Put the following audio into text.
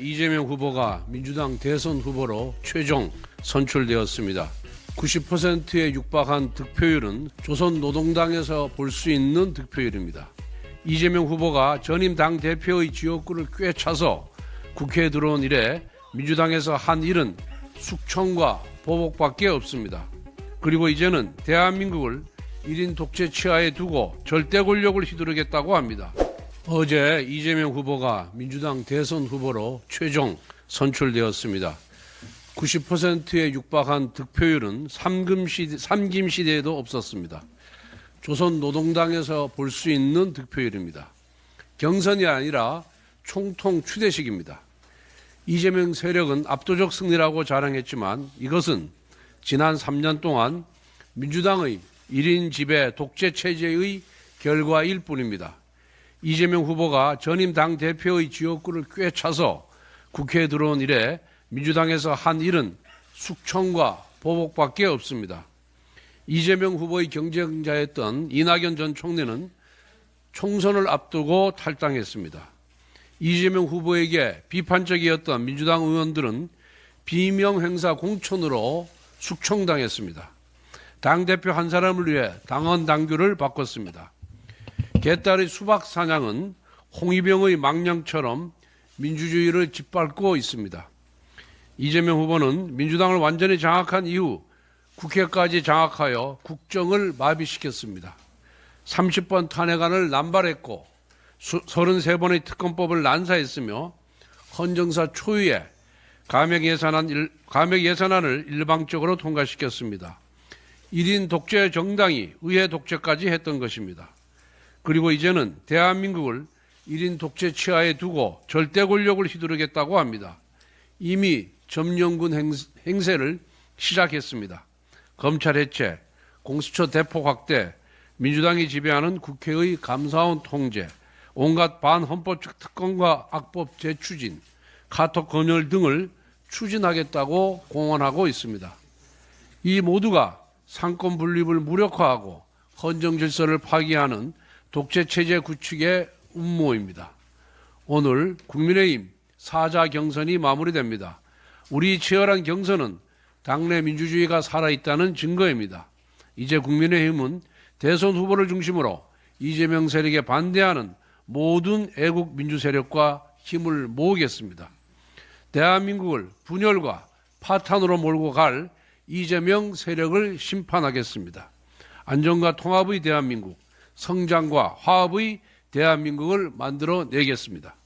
이재명 후보가 민주당 대선 후보로 최종 선출되었습니다. 90%에 육박한 득표율은 조선노동당에서 볼 수 있는 득표율입니다. 이재명 후보가 전임 당 대표의 지역구를 꿰 차서 국회에 들어온 이래 민주당에서 한 일은 숙청과 보복밖에 없습니다. 그리고 이제는 대한민국을 1인 독재 치하에 두고 절대 권력을 휘두르겠다고 합니다. 어제 이재명 후보가 민주당 대선 후보로 최종 선출되었습니다. 90%에 육박한 득표율은 삼김시대, 삼김시대에도 없었습니다. 조선 노동당에서 볼 수 있는 득표율입니다. 경선이 아니라 총통 추대식입니다. 이재명 세력은 압도적 승리라고 자랑했지만 이것은 지난 3년 동안 민주당의 1인 지배 독재 체제의 결과일 뿐입니다. 이재명 후보가 전임 당 대표의 지역구를 꿰차서 국회에 들어온 이래 민주당에서 한 일은 숙청과 보복밖에 없습니다. 이재명 후보의 경쟁자였던 이낙연 전 총리는 총선을 앞두고 탈당했습니다. 이재명 후보에게 비판적이었던 민주당 의원들은 비명 행사 공천으로 숙청당했습니다. 당대표 한 사람을 위해 당헌 당규를 바꿨습니다. 개딸의 수박 사냥은 홍위병의 망령처럼 민주주의를 짓밟고 있습니다. 이재명 후보는 민주당을 완전히 장악한 이후 국회까지 장악하여 국정을 마비시켰습니다. 30번 탄핵안을 남발했고 33번의 특검법을 난사했으며 헌정사 초유의 감액 예산안 일- 감액 예산안을 일방적으로 통과시켰습니다. 1인 독재 정당이 의회 독재까지 했던 것입니다. 그리고 이제는 대한민국을 1인 독재 치하에 두고 절대 권력을 휘두르겠다고 합니다. 이미 점령군 행- 행세를 시작했습니다. 검찰 해체, 공수처 대폭 확대, 민주당이 지배하는 국회의 감사원 통제, 온갖 반헌법적 특권과 악법 재추진, 카톡 건열 등을 추진하겠다고 공언하고 있습니다. 이 모두가 상권 분립을 무력화하고 헌정 질서를 파기하는 독재 체제 구축의 음모입니다. 오늘 국민의힘 사자 경선이 마무리됩니다. 우리 치열한 경선은 당내 민주주의가 살아있다는 증거입니다. 이제 국민의힘은 대선 후보를 중심으로 이재명 세력에 반대하는 모든 애국 민주 세력과 힘을 모으겠습니다. 대한민국을 분열과 파탄으로 몰고 갈 이재명 세력을 심판하겠습니다. 안정과 통합의 대한민국, 성장과 화합의 대한민국을 만들어 내겠습니다.